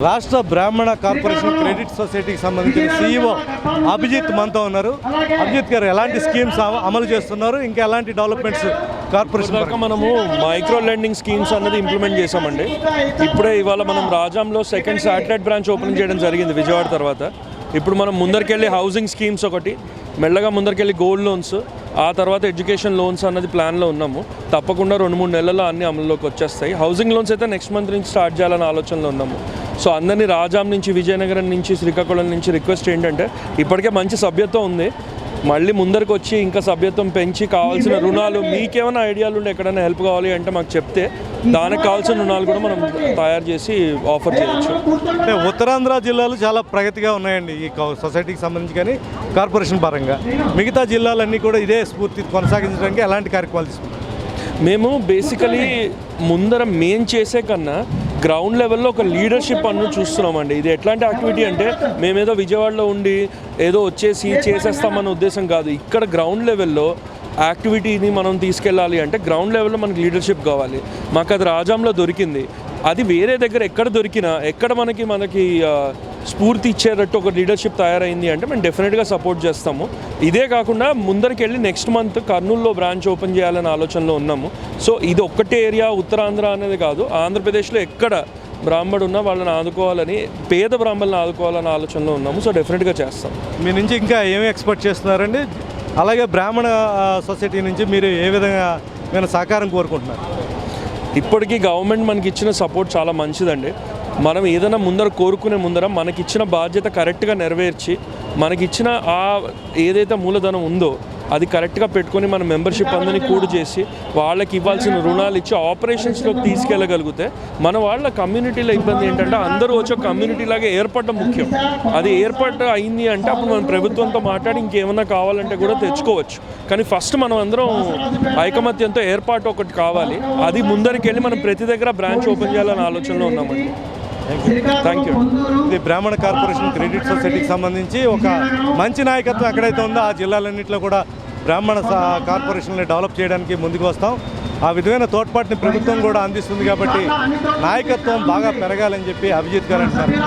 రాష్ట్ర బ్రాహ్మణ corporation credit సొసైటీకి సంబంధించిన సీఈఓ అభిజిత్ మనతో ఉన్నారు. అభిజిత్ గారు ఎలాంటి స్కీమ్స్ అమ- అమలు చేస్తున్నారు? ఇంకా ఎలాంటి డెవలప్మెంట్స్ కార్పొరేషన్ దాకా మనము మైక్రో లెండింగ్ స్కీమ్స్ అన్నది ఇంప్లిమెంట్ చేసామండి ఇప్పుడే ఇవాళ మనం రాజాంలో సెకండ్ శాటిలైట్ బ్రాంచ్ ఓపెన్ చేయడం జరిగింది విజయవాడ తర్వాత. ఇప్పుడు మనం ముందరికెళ్ళి హౌసింగ్ స్కీమ్స్ ఒకటి మెల్లగా ముందరికెళ్ళి గోల్డ్ లోన్స్ ఆ తర్వాత ఎడ్యుకేషన్ లోన్స్ అన్నది ప్లాన్లో ఉన్నాము. తప్పకుండా రెండు మూడు నెలల్లో అన్ని అమలులోకి వచ్చేస్తాయి. హౌసింగ్ లోన్స్ అయితే నెక్స్ట్ మంత్ నుంచి స్టార్ట్ చేయాలని ఆలోచనలో ఉన్నాము. సో అందరినీ రాజాం నుంచి విజయనగరం నుంచి శ్రీకాకుళం నుంచి రిక్వెస్ట్ ఏంటంటే ఇప్పటికే మంచి సభ్యత్వం ఉంది. మళ్ళీ ముందరికి వచ్చి ఇంకా సభ్యత్వం పెంచి కావాల్సిన రుణాలు మీకేమైనా ఐడియాలు ఉంటే ఎక్కడైనా హెల్ప్ కావాలి అంటే మాకు చెప్తే దానికి కావాల్సిన రుణాలు కూడా మనం తయారు చేసి ఆఫర్ చేయొచ్చు. అంటే ఉత్తరాంధ్ర జిల్లాలు చాలా ప్రగతిగా ఉన్నాయండి ఈ సొసైటీకి సంబంధించి కానీ కార్పొరేషన్ పరంగా. మిగతా జిల్లాలన్నీ కూడా ఇదే స్ఫూర్తి కొనసాగించడానికి ఎలాంటి కార్యక్రమాలు తీసుకుంటారు? మేము బేసికలీ ముందర మేం చేసే కన్నా గ్రౌండ్ లెవెల్లో ఒక లీడర్షిప్ అన్ను చూస్తున్నామండి. ఇది ఎట్లాంటి యాక్టివిటీ అంటే మేమేదో విజయవాడలో ఉండి ఏదో వచ్చేసి చేసేస్తామన్న ఉద్దేశం కాదు. ఇక్కడ గ్రౌండ్ లెవెల్లో యాక్టివిటీని మనం తీసుకెళ్ళాలి అంటే గ్రౌండ్ లెవెల్లో మనకి లీడర్షిప్ కావాలి. మాకు అది రాజాంలో దొరికింది. అది వేరే దగ్గర ఎక్కడ దొరికినా ఎక్కడ మనకి మనకి స్ఫూర్తి ఇచ్చేటట్టు ఒక లీడర్షిప్ తయారైంది అంటే మేము డెఫినెట్గా సపోర్ట్ చేస్తాము. ఇదే కాకుండా ముందరికి వెళ్ళి నెక్స్ట్ మంత్ కర్నూలులో బ్రాంచ్ ఓపెన్ చేయాలనే ఆలోచనలో ఉన్నాము. సో ఇది ఒక్కటే ఏరియా ఉత్తరాంధ్ర అనేది కాదు ఆంధ్రప్రదేశ్లో ఎక్కడ బ్రాహ్మడు ఉన్నా వాళ్ళని ఆదుకోవాలని పేద బ్రాహ్మణులను ఆదుకోవాలనే ఆలోచనలో ఉన్నాము. సో డెఫినెట్గా చేస్తాం. మీ నుంచి ఇంకా ఏమి ఎక్స్పెక్ట్ చేస్తున్నారండి? అలాగే బ్రాహ్మణ సొసైటీ నుంచి మీరు ఏ విధంగా మీరు సహకారం కోరుకుంటున్నారు? ఇప్పటికీ గవర్నమెంట్ మనకి ఇచ్చిన సపోర్ట్ చాలా మంచిదండి. మనం ఏదైనా ముందర కోరుకునే ముందర మనకి ఇచ్చిన బాధ్యత కరెక్ట్గా నెరవేర్చి మనకి ఇచ్చిన ఆ ఏదైతే మూలధనం ఉందో అది కరెక్ట్గా పెట్టుకొని మన మెంబర్షిప్ అందరినీ కూడు చేసి వాళ్ళకి ఇవ్వాల్సిన రుణాలు ఇచ్చి ఆపరేషన్స్లోకి తీసుకెళ్ళగలిగితే మన వాళ్ళ కమ్యూనిటీలో ఇబ్బంది ఏంటంటే అందరూ వచ్చే కమ్యూనిటీ లాగా ఏర్పడడం ముఖ్యం. అది ఏర్పాటు అయింది అంటే అప్పుడు మనం ప్రభుత్వంతో మాట్లాడి ఇంకేమన్నా కావాలంటే కూడా తెచ్చుకోవచ్చు. కానీ ఫస్ట్ మనం అందరం ఐకమత్యంతో ఏర్పాటు ఒకటి కావాలి. అది ముందరికి వెళ్ళి మనం ప్రతి దగ్గర బ్రాంచ్ ఓపెన్ చేయాలనే ఆలోచనలో ఉన్నామండి. థ్యాంక్ యూ ఇది బ్రాహ్మణ కార్పొరేషన్ క్రెడిట్ సొసైటీకి సంబంధించి ఒక మంచి నాయకత్వం ఎక్కడైతే ఉందో ఆ జిల్లాలన్నింటిలో కూడా బ్రాహ్మణ కార్పొరేషన్ని డెవలప్ చేయడానికి ముందుకు వస్తాం. ఆ విధమైన తోడ్పాటుని ప్రభుత్వం కూడా అందిస్తుంది కాబట్టి నాయకత్వం బాగా పెరగాలని చెప్పి అభిజిత్ గారు అంటున్నారు.